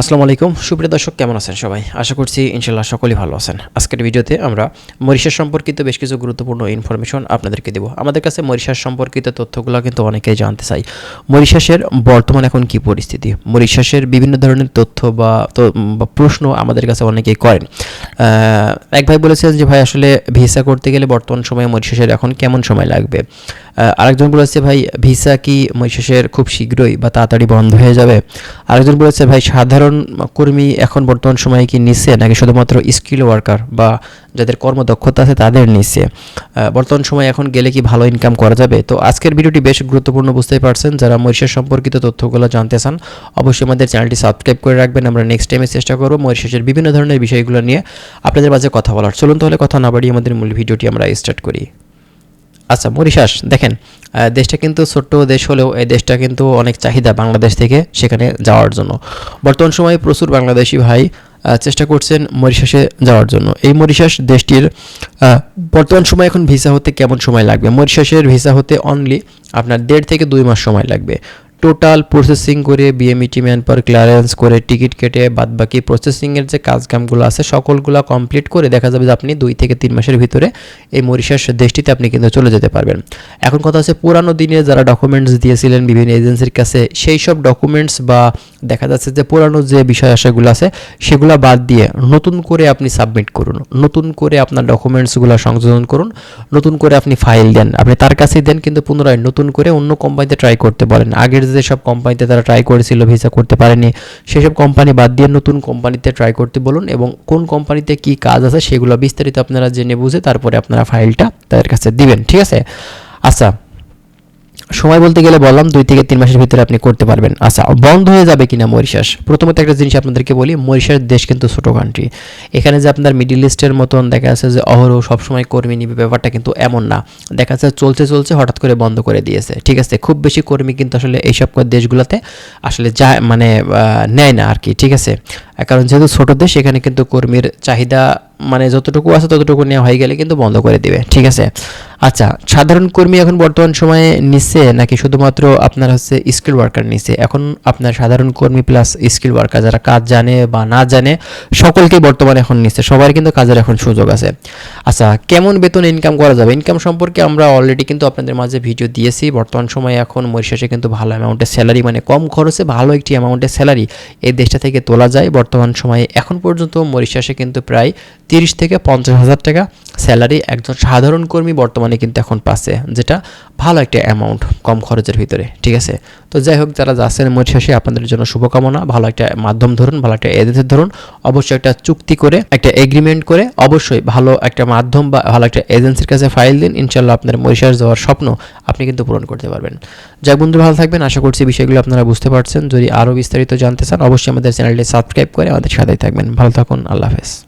আসসালামু আলাইকুম। সুপ্রিয় দর্শক, কেমন আছেন সবাই? আশা করছি ইনশাল্লাহ সকলেই ভালো আছেন। আজকের ভিডিওতে আমরা মরিশাস সম্পর্কিত বেশ কিছু গুরুত্বপূর্ণ ইনফরমেশন আপনাদেরকে দেব। আমাদের কাছে মরিশাস সম্পর্কিত তথ্যগুলো কিন্তু অনেকেই জানতে চাই। মরিশাসের বর্তমান এখন কি পরিস্থিতি? মরিশাসের বিভিন্ন ধরনের তথ্য বা প্রশ্ন আমাদের কাছে অনেকেই করেন। এক ভাই বলেছেন যে, ভাই, আসলে ভিসা করতে গেলে বর্তমান সময়ে মরিশাসের এখন কেমন সময় লাগবে? আরেকজন বলেছে, ভাই, ভিসা কি মরিশাসের খুব শীঘ্রই বা তাড়াতাড়ি বন্ধ হয়ে যাবে? আরেকজন বলেছে, ভাই, সাধারণ কর্মী এখন বর্তমান সময়ে কি নিচ্ছে নাকি শুধুমাত্র স্কিল ওয়ার্কার বা যাদের কর্মদক্ষতা আছে তাদের নিচ্ছে বর্তমান সময়ে এখন গেলে কি ভালো ইনকাম করা যাবে? তো আজকের ভিডিওটি বেশ গুরুত্বপূর্ণ, বুঝতেই পারছেন। যারা মরিশাস সম্পর্কিত তথ্যগুলো জানতে চান, অবশ্যই আমাদের চ্যানেলটি সাবস্ক্রাইব করে রাখবেন। আমরা নেক্সট টাইমে চেষ্টা করব মরিশাসের বিভিন্ন ধরনের বিষয়গুলো নিয়ে আপনাদের মাঝে কথা বলার। চলুন তাহলে কথা না বাড়িয়ে আমাদের মূল ভিডিওটি আমরা স্টার্ট করি। আচ্ছা মরিশাস, দেখেন দেশটা কিন্তু ছোট্ট দেশ হলেও এই দেশটা কিন্তু অনেক চাহিদা বাংলাদেশ থেকে সেখানে যাওয়ার জন্য। বর্তমান সময়ে প্রচুর বাংলাদেশি ভাই চেষ্টা করছেন মরিশাসে যাওয়ার জন্য। এই মরিশাস দেশটির বর্তমান সময় এখন ভিসা হতে কেমন সময় লাগবে? মরিশাসের ভিসা হতে অনলি আপনার দেড় থেকে দুই মাস সময় লাগবে। টোটাল প্রসেসিং করে বিএমইটি ম্যান পার ক্লিয়ারেন্স করে টিকিট কেটে বাদবাকি প্রসেসিংয়ের যে কাজকামগুলো আছে, সকলগুলো কমপ্লিট করে দেখা যাবে যে আপনি দুই থেকে তিন মাসের ভিতরে এই মরিশাস দেশটিতে আপনি কিন্তু চলে যেতে পারবেন। এখন কথা হচ্ছে পুরানো দিনে যারা ডকুমেন্টস দিয়েছিলেন বিভিন্ন এজেন্সির কাছে, সেই সব ডকুমেন্টস বা দেখা যাচ্ছে যে পুরানো যে বিষয় আশাগুলো আছে, সেগুলো বাদ দিয়ে নতুন করে আপনি সাবমিট করুন, নতুন করে আপনার ডকুমেন্টসগুলো সংযোজন করুন, নতুন করে আপনি ফাইল দেন। আপনি তার কাছেই দেন, কিন্তু পুনরায় নতুন করে অন্য কোম্পানিতে ট্রাই করতে বলেন। আগের যে সব কোম্পানিতে তারা ট্রাই করেছিল ভিসা করতে পারেনি, সেসব কোম্পানি বাদ দিয়ে নতুন কোম্পানিতে ট্রাই করতে বলুন এবং কোন কোম্পানিতে কি কাজ আছে সেগুলো বিস্তারিত আপনারা জেনে বুঝে তারপরে আপনারা ফাইলটা তাদের কাছে দিবেন, ঠিক আছে? আচ্ছা সময় বলতে গেলে বললাম, দুই থেকে তিন মাসের ভিতরে আপনি করতে পারবেন। আচ্ছা বন্ধ হয়ে যাবে কিনা মরিশাস? প্রথমত একটা জিনিস আপনাদেরকে বলি, মরিশাস দেশ কিন্তু ছোটো কান্ট্রি এখানে যে আপনার মিডিল ইস্টের মতন দেখা যাচ্ছে যে অহরহ সবসময় কর্মী নিবে, ব্যাপারটা কিন্তু এমন না। দেখা যাচ্ছে চলছে চলছে, হঠাৎ করে বন্ধ করে দিয়েছে। ঠিক আছে, খুব বেশি কর্মী কিন্তু আসলে এইসব দেশগুলোতে আসলে যা মানে নেয় না আর কি, ঠিক আছে? কারণ যেহেতু ছোটো দেশ, এখানে কিন্তু কর্মীর চাহিদা মানে যতটুকু আছে ততটুকু নেওয়া হয়ে গেলে কিন্তু বন্ধ করে দিবে, ঠিক আছে? আচ্ছা সাধারণ কর্মী এখন বর্তমান সময়ে নিচ্ছে নাকি শুধুমাত্র আপনার হচ্ছে স্কিল ওয়ার্কার নিচ্ছে এখন আপনার সাধারণ কর্মী প্লাস স্কিল ওয়ার্কার যারা কাজ জানে বা না জানে, সকলকেই বর্তমানে এখন নিচ্ছে সবার কিন্তু কাজের এখন সুযোগ আছে। আচ্ছা কেমন বেতন ইনকাম করা যাবে? ইনকাম সম্পর্কে আমরা অলরেডি কিন্তু আপনাদের মাঝে ভিডিও দিয়েছি। বর্তমান সময়ে এখন মরিশাসে কিন্তু ভালো অ্যামাউন্টের স্যালারি মানে কম খরচে ভালো একটি অ্যামাউন্টের স্যালারি এই দেশটা থেকে তোলা যায়। বর্তমান সময়ে এখন পর্যন্ত মরিশাসে কিন্তু প্রায় তিরিশ থেকে পঞ্চাশ হাজার টাকা। স্যালারি একজন সাধারণ কর্মী বর্তমানে কিন্তু এখন পাচ্ছে, যেটা ভালো একটা অ্যামাউন্ট কম খরচের ভিতরে, ঠিক আছে? তো যাই হোক, যারা যাচ্ছেন মরিশাসে আপনাদের জন্য শুভকামনা, ভালো একটা মাধ্যম ধরুন, ভালো একটা এজেন্সির ধরুন, অবশ্যই একটা চুক্তি করে, একটা এগ্রিমেন্ট করে, অবশ্যই ভালো একটা মাধ্যম বা ভালো একটা এজেন্সির কাছে ফাইল দিন ইনশাল্লাহ আপনার মরিশাস যাওয়ার স্বপ্ন আপনি কিন্তু পূরণ করতে পারবেন। যাই বন্ধু, ভালো থাকবেন, আশা করছি বিষয়গুলো আপনারা বুঝতে পারছেন। যদি আরও বিস্তারিত জানতে চান, অবশ্যই আমাদের চ্যানেলটি সাবস্ক্রাইব করে আমাদের সাথেই থাকবেন। ভালো থাকুন, আল্লাহ হাফেজ।